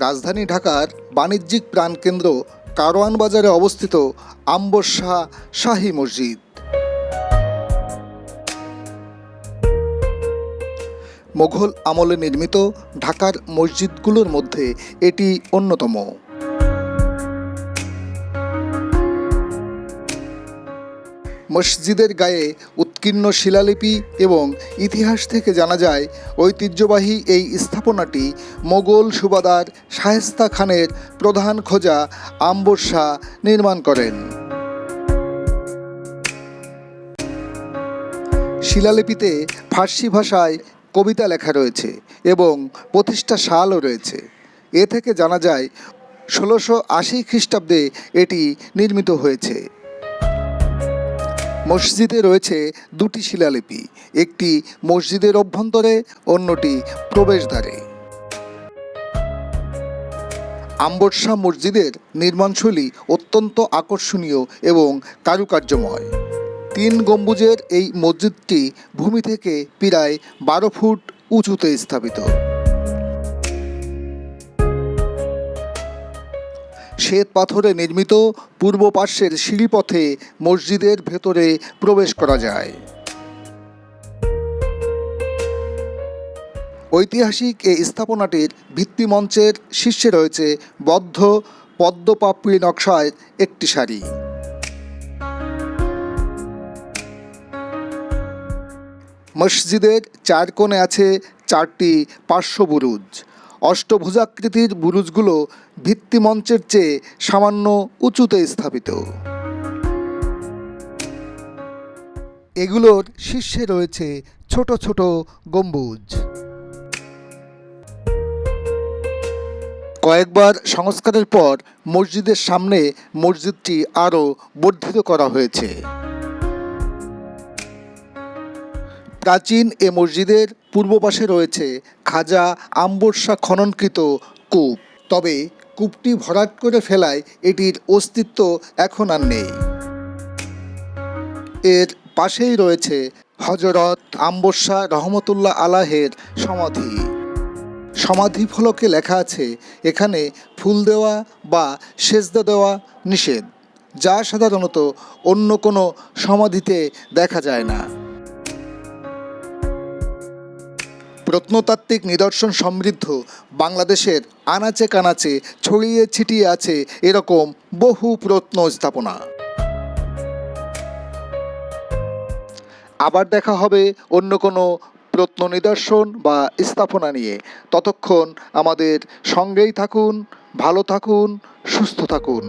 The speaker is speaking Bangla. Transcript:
রাজধানী ঢাকার বাণিজ্যিক প্রাণকেন্দ্র কারওয়ান বাজারে অবস্থিত আম্বর শাহ শাহী মসজিদ। মোঘল আমলে নির্মিত ঢাকার মসজিদগুলোর মধ্যে এটি অন্যতম। মসজিদের গায়ে উৎকীর্ণ শিলালিপি এবং ইতিহাস থেকে জানা যায়, ঐতিহ্যবাহী এই স্থাপনাটি মোগল সুবাদার শায়েস্তা খানের প্রধান খোঁজা আম্বর শাহ নির্মাণ করেন। শিলালিপিতে ফার্সি ভাষায় কবিতা লেখা রয়েছে এবং প্রতিষ্ঠা সালও রয়েছে। এ থেকে জানা যায়, ষোলোশো আশি খ্রিস্টাব্দে এটি নির্মিত হয়েছে। মসজিদে রয়েছে দুটি শিলালিপি, একটি মসজিদের অভ্যন্তরে, অন্যটি প্রবেশদ্বারে। আম্বরশা মসজিদের নির্মাণশৈলী অত্যন্ত আকর্ষণীয় এবং কারুকার্যময়। তিন গম্বুজের এই মসজিদটি ভূমি থেকে প্রায় বারো ফুট উঁচুতে স্থাপিত। শ্বেত পাথরে নির্মিত পূর্ব পার্শ্বের সিঁড়িপথে মসজিদের ভেতরে প্রবেশ করা যায়। ঐতিহাসিক এই স্থাপনাটির ভিত্তিমঞ্চের শীর্ষে রয়েছে বদ্ধ পদ্মপাপড়ি নকশায় একটি শাড়ি। মসজিদের চার কোণে আছে চারটি পার্শ্ব বুরুজ অষ্টভুজাকৃতির বুরুজগুলো ভিত্তিমঞ্চের চেয়ে সামান্য উঁচুতে স্থাপিত। এগুলোর শীর্ষে রয়েছে ছোট ছোট গম্বুজ। কয়েকবার সংস্কারের পর মসজিদের সামনে মসজিদটি আরও বর্ধিত করা হয়েছে। প্রাচীন এ মসজিদের পূর্ব পাশে রয়েছে খাজা আম্বরসা খননকৃত কূপ। তবে কূপটি ভরাট করে ফেলায় এটির অস্তিত্ব এখন আর নেই। এর পাশেই রয়েছে হজরত আম্বরসা রহমতুল্লাহ আলাহের সমাধি। সমাধি ফলকে লেখা আছে, এখানে ফুল দেওয়া বা সেজদা দেওয়া নিষেধ, যা সাধারণত অন্য কোনো সমাধিতে দেখা যায় না। প্রত্নতাত্ত্বিক নিদর্শন সমৃদ্ধ। বাংলাদেশের আনাচে কানাচে, ছড়িয়ে ছিটিয়ে আছে এরকম বহু প্রত্ন স্থাপনা। আবার দেখা হবে অন্য কোনো প্রত্ন নিদর্শন বা স্থাপনা নিয়ে। ততক্ষণ আমাদের সঙ্গেই থাকুন, ভালো থাকুন, সুস্থ থাকুন।